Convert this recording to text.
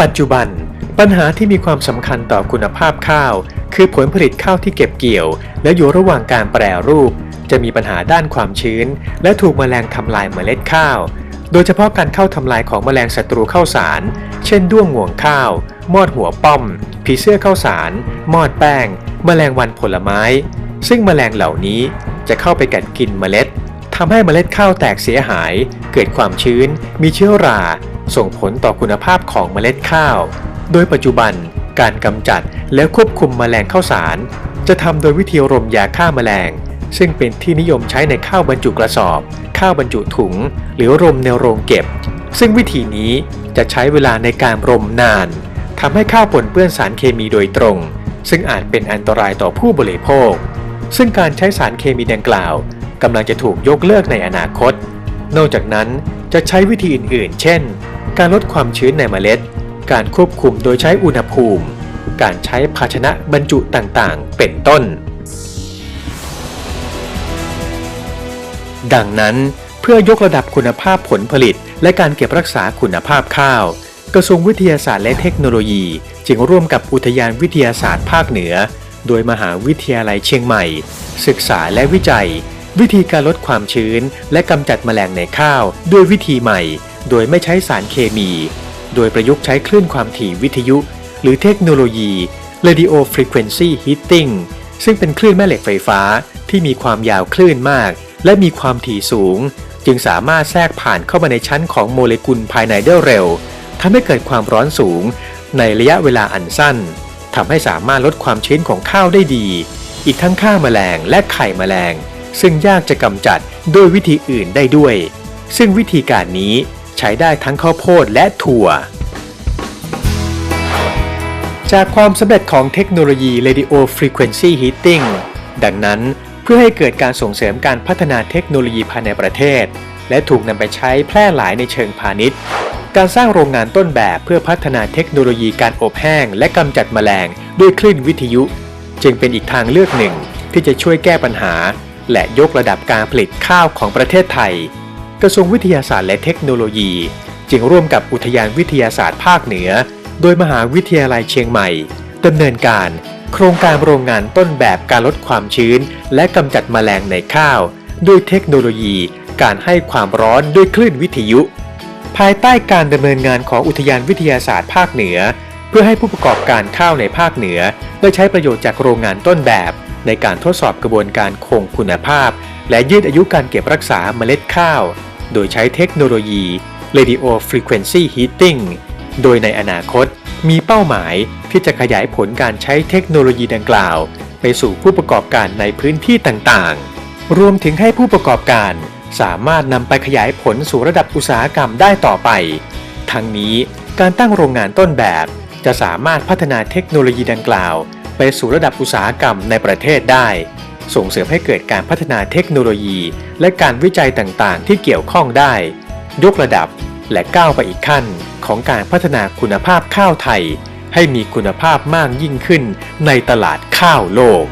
ปัจจุบัน ปัญหาที่มีความสำคัญต่อคุณภาพข้าว คือผลผลิตข้าวที่เก็บเกี่ยว และอยู่ระหว่างการแปรรูป จะมีปัญหาด้านความชื้น และถูกแมลงทำลายเมล็ดข้าว โดยเฉพาะการเข้าทำลายของแมลงศัตรูข้าวสาร เช่นด้วงห่วงข้าว มอดหัวป้อม ผีเสื้อข้าวสาร มอดแป้งแมลงวันผลไม้ ซึ่งแมลงเหล่านี้จะเข้าไปกัดกินเมล็ดทำให้เมล็ดข้าวแตกเสียหาย เกิดความชื้น มีเชื้อรา ส่งผลต่อคุณภาพของเมล็ดข้าว โดยปัจจุบันการกำจัดและควบคุมแมลงข้าวสาร จะทำโดยวิธีรมยาฆ่าแมลง ซึ่งเป็นที่นิยมใช้ในข้าวบรรจุกระสอบ ข้าวบรรจุถุง หรือรมในโรงเก็บ ซึ่งวิธีนี้จะใช้เวลาในการรมนานทำให้ข้าวปนเปื้อนสารเคมีโดยตรง ซึ่งอาจเป็นอันตรายต่อผู้บริโภค ซึ่งการใช้สารเคมีดังกล่าวกำลังจะถูกยกเลิกในอนาคต นอกจากนั้นจะใช้วิธีอื่นๆ เช่น การลดความชื้นในเมล็ด การควบคุมโดยใช้อุณหภูมิ การใช้ภาชนะบรรจุต่างๆ เป็นต้น ดังนั้นเพื่อยกระดับคุณภาพผลผลิต และการเก็บรักษาคุณภาพข้าว กระทรวงวิทยาศาสตร์และเทคโนโลยี จึงร่วมกับอุทยานวิทยาศาสตร์ภาคเหนือ โดยมหาวิทยาลัยเชียงใหม่ ศึกษาและวิจัย วิธีการลดความชื้น และกำจัดแมลงในข้าว ด้วยวิธีใหม่ โดยไม่ใช้สารเคมี โดยประยุกต์ใช้คลื่นความถี่วิทยุ หรือเทคโนโลยี Radio Frequency Heating ซึ่งเป็นคลื่นแม่เหล็กไฟฟ้าที่มีความยาวคลื่นมาก และมีความถี่สูง จึงสามารถแทรกผ่านเข้ามาในชั้นของโมเลกุลภายในได้เร็วทำให้เกิดความร้อนสูง ในระยะเวลาอันสั้นทำให้สามารถลดความชื้นของข้าวได้ดี อีกทั้งฆ่าแมลงและไข่แมลง ซึ่งยากจะกำจัดด้วยวิธีอื่นได้ด้วย ซึ่งวิธีการนี้ ใช้ได้ทั้งข้าวโพดและถั่ว จากความสำเร็จของเทคโนโลยี Radio Frequency Heating ดังนั้นเพื่อให้เกิดการส่งเสริมการพัฒนาเทคโนโลยีภายในประเทศ และถูกนำไปใช้แพร่หลายในเชิงพาณิชย์ การสร้างโรงงานต้นแบบเพื่อพัฒนาเทคโนโลยีการอบแห้ง และกำจัดแมลงด้วยคลื่นวิทยุ จึงเป็นอีกทางเลือกหนึ่งที่จะช่วยแก้ปัญหา และยกระดับการผลิตข้าวของประเทศไทย กระทรวงวิทยาศาสตร์และเทคโนโลยี จึงร่วมกับอุทยานวิทยาศาสตร์ภาคเหนือ โดยมหาวิทยาลัยเชียงใหม่ดำเนินการ โครงการโรงงานต้นแบบการลดความชื้น และกำจัดแมลงในข้าว ด้วยเทคโนโลยี การให้ความร้อนด้วยคลื่นวิทยุ ภายใต้การดำเนินงานของอุทยานวิทยาศาสตร์ภาคเหนือ เพื่อให้ผู้ประกอบการข้าวในภาคเหนือ ได้ใช้ประโยชน์จากโรงงานต้นแบบ ในการทดสอบกระบวนการคงคุณภาพ และยืดอายุการเก็บรักษาเมล็ดข้าว โดยใช้เทคโนโลยี Radio Frequency Heating โดยในอนาคตมีเป้าหมายที่จะขยายผลการใช้เทคโนโลยีดังกล่าว ไปสู่ผู้ประกอบการในพื้นที่ต่างๆ รวมถึงให้ผู้ประกอบการสามารถนำไปขยายผลสู่ระดับอุตสาหกรรมได้ต่อไป ทั้งนี้การตั้งโรงงานต้นแบบ จะสามารถพัฒนาเทคโนโลยีดังกล่าว ไปสู่ระดับอุตสาหกรรมในประเทศได้ ส่งเสริมให้เกิดการพัฒนาเทคโนโลยี และการวิจัยต่างๆ ที่เกี่ยวข้องได้ ยกระดับและก้าวไปอีกขั้นของการพัฒนาคุณภาพข้าวไทย ให้มีคุณภาพมากยิ่งขึ้นในตลาดข้าวโลก